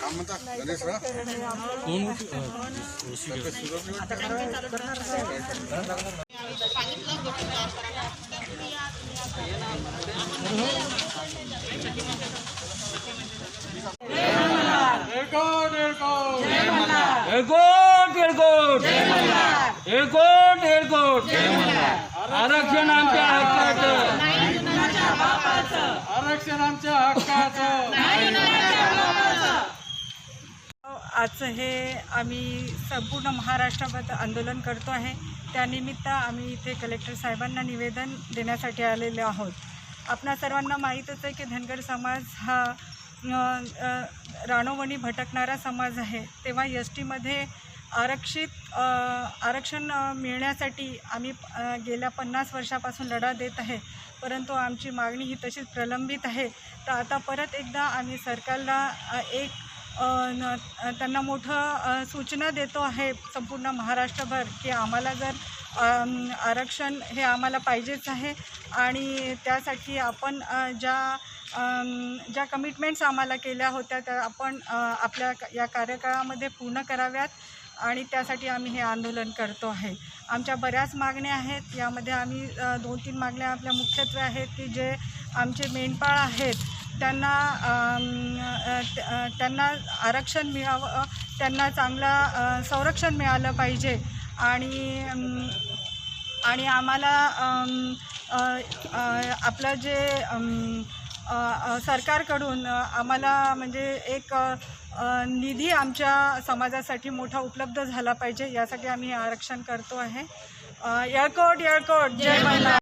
काय म्हणता Ganeshrao airport airport एकोट एकोट आरक्षण आमच्या हक्काचं. आरक्षण आमच्या हक्काचं. आजचं हे आम्ही संपूर्ण महाराष्ट्राबद्दल आंदोलन करतो आहे. त्यानिमित्त आम्ही इथे कलेक्टर साहेबांना निवेदन देण्यासाठी आलेले आहोत. आपणा सर्वांना माहीतच आहे की धनगर समाज हा राणोवणी भटकणारा समाज आहे. तेव्हा एस टीमध्ये आरक्षित आरक्षण मिळण्यासाठी आम्ही गेल्या पन्नास वर्षापासून लढा देत आहे. परंतु आमची मागणी ही तशीच प्रलंबित आहे. तर आता परत एकदा आम्ही सरकारला एक न- त्यांना मोठं सूचना देतो आहे संपूर्ण महाराष्ट्रभर की आम्हाला जर आरक्षण हे आम्हाला पाहिजेच आहे. आणि त्यासाठी आपण ज्या ज्या कमिटमेंट्स आम्हाला केल्या होत्या त्या आपण आपल्या या कार्यकाळामध्ये पूर्ण कराव्यात. आणि त्यासाठी आम्ही हे आंदोलन करतो आहे. आमच्या बऱ्याच मागण्या आहेत. यामध्ये आम्ही दोन तीन मागण्या आपल्या मुख्यत्वे आहेत की जे आमचे मेंढपाळ आहेत त्यांना त्यांना आरक्षण मिळावं त्यांना चांगलं संरक्षण मिळालं पाहिजे. आणि आणि आम्हाला आपलं जे सरकारकडून आम्हाला म्हणजे एक निधी आमच्या समाजासाठी मोठा उपलब्ध झाला पाहिजे यासाठी आम्ही आरक्षण करतो आहे. यळकोट यळकोट जय मला